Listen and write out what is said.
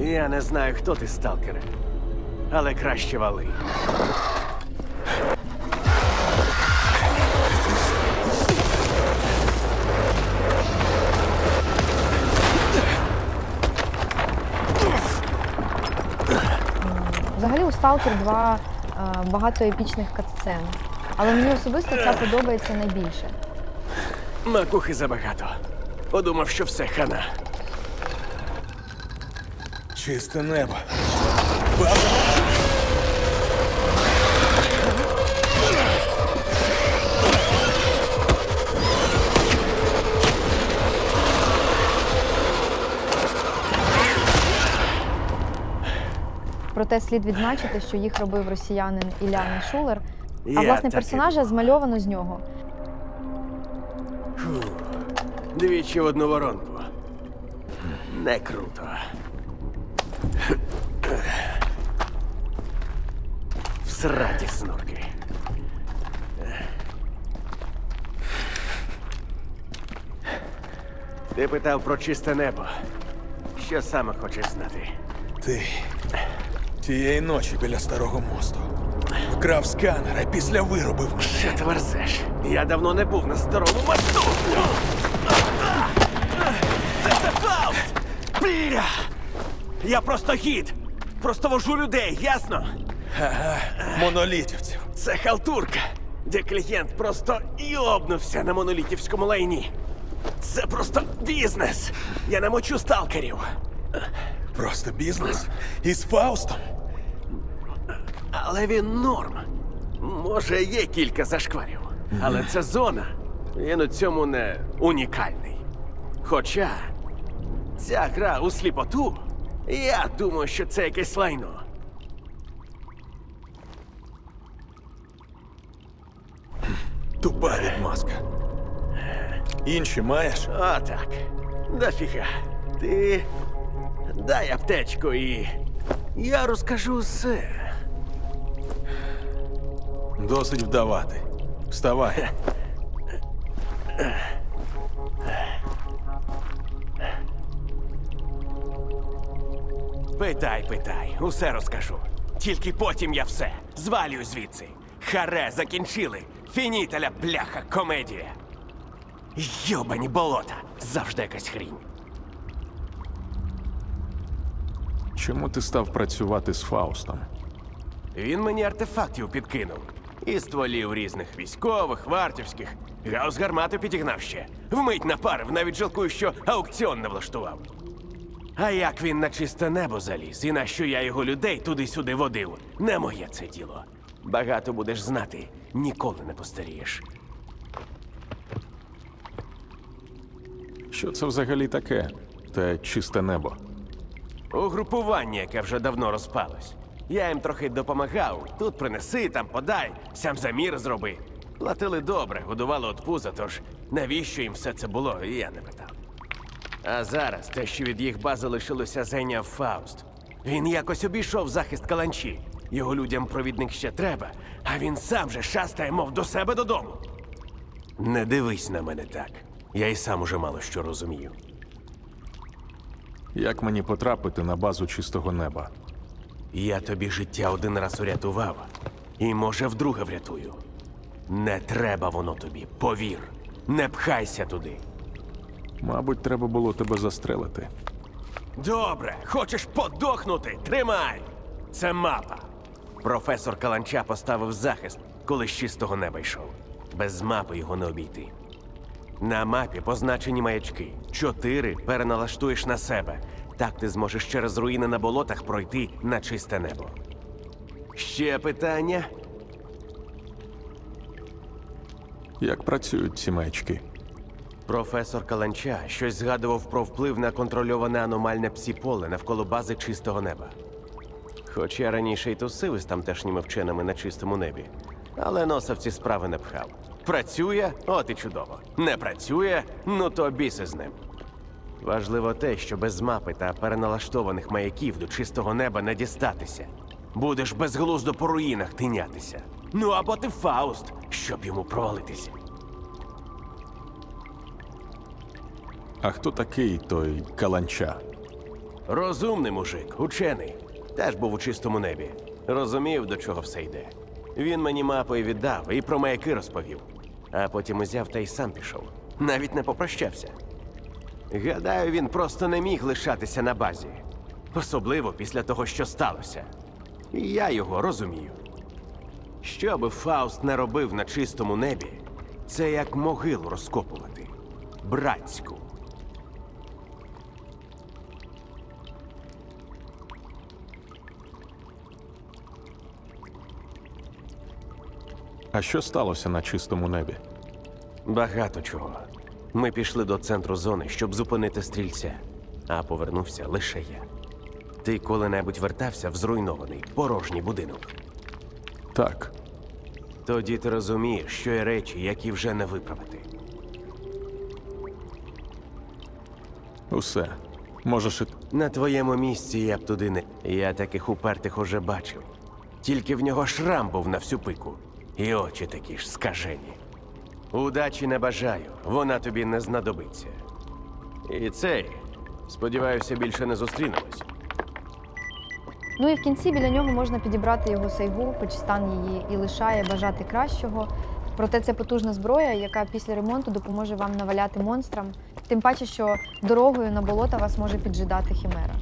Я не знаю, хто ти, сталкере, але краще вали. Взагалі у Stalker 2 е, багато епічних катсцен. Але мені особисто ця подобається найбільше. Макухи забагато. Подумав, що все хана. Чисте небо. Проте слід відзначити, що їх робив росіянин Ілля Шулер, а Я власне персонажа змальовано з нього. Двічі в одну воронку. Не круто. Всраті снурки. Ти питав про чисте небо. Що саме хочеш знати? Ти тієї ночі біля старого мосту. Вкрав сканер, а після виробив мене. Що ти верзеш? Я давно не був на старому мосту. Це Фауст! Бля! Я просто гід! Просто вожу людей, ясно? Ага, монолітівців. Це халтурка, де клієнт просто йобнувся на монолітівському лайні. Це просто бізнес. Я намочу сталкерів. Просто бізнес. Із Фаустом. Але він норм. Може, є кілька зашкварів. Але це зона. Він у цьому не унікальний. Хоча ця гра у сліпоту, я думаю, що це якесь лайно. Тупа відмазка. Інші маєш? А так. Дофіга. Ти дай аптечку і. Я розкажу все. Досить вдавати. Вставай. Питай, питай, усе розкажу. Тільки потім я все. Звалюю звідси. Харе, закінчили. Фінітеля, бляха, комедія. Йобані болота. Завжди якась хрінь. Чому ти став працювати з Фаустом? Він мені артефактів підкинув. І стволів різних військових, вартівських. Гаус гармату підігнав ще. Вмить напарив, навіть жалкую, що аукціон не влаштував. А як він на чисте небо заліз, і на що я його людей туди-сюди водив, не моє це діло. Багато будеш знати, ніколи не постарієш. Що це взагалі таке? Те чисте небо. Угрупування, яке вже давно розпалось. Я їм трохи допомагав. Тут принеси, там подай, сам замір зроби. Платили добре, годували от пуза, тож навіщо їм все це було, я не питав. А зараз те, що від їх бази лишилося, зайняв Фауст. Він якось обійшов захист каланчі. Його людям провідник ще треба, а він сам же шастає, мов до себе додому. Не дивись на мене так. Я й сам уже мало що розумію. Як мені потрапити на базу чистого неба? Я тобі життя один раз урятував, і може вдруге врятую. Не треба воно тобі, повір. Не пхайся туди. Мабуть, треба було тебе застрелити. Добре, хочеш подохнути? Тримай! Це мапа. Професор Каланча поставив захист, коли з чистого неба йшов. Без мапи його не обійти. На мапі позначені маячки. Чотири переналаштуєш на себе. Так ти зможеш через руїни на болотах пройти на чисте небо. Ще питання? Як працюють ці маячки? Професор Каланча щось згадував про вплив на контрольоване аномальне псіполе навколо бази чистого неба. Хоч я раніше й тусив із тамтешніми вченими на чистому небі, але носа в ці справи не пхав. Працює, от і чудово. Не працює, ну то біси з ним. Важливо те, що без мапи та переналаштованих маяків до чистого неба не дістатися. Будеш безглуздо по руїнах тинятися. Ну або ти Фауст, щоб йому провалитися. А хто такий той каланча? Розумний мужик, учений. Теж був у чистому небі. Розумів, до чого все йде. Він мені мапу і віддав, і про маяки розповів. А потім узяв та й сам пішов. Навіть не попрощався. Гадаю, він просто не міг лишатися на базі. Особливо після того, що сталося. Я його розумію. Що би Фауст не робив на чистому небі, це як могилу розкопувати. Братську. А що сталося на чистому небі? Багато чого. Ми пішли до центру зони, щоб зупинити стрільця, а повернувся лише я. Ти коли-небудь вертався в зруйнований порожній будинок. Так, Тоді ти розумієш, що є речі, які вже не виправити. усе. Можеш і. На твоєму місці я б туди не. Я таких упертих уже бачив. Тільки в нього шрам був на всю пику. І очі такі ж скажені. Удачі не бажаю, вона тобі не знадобиться. І цей, сподіваюся, більше не зустрінемось. Ну і в кінці біля нього можна підібрати його сайгу, хоч стан її і лишає бажати кращого. Проте це потужна зброя, яка після ремонту допоможе вам наваляти монстрам. Тим паче, що дорогою на болота вас може піджидати хімера.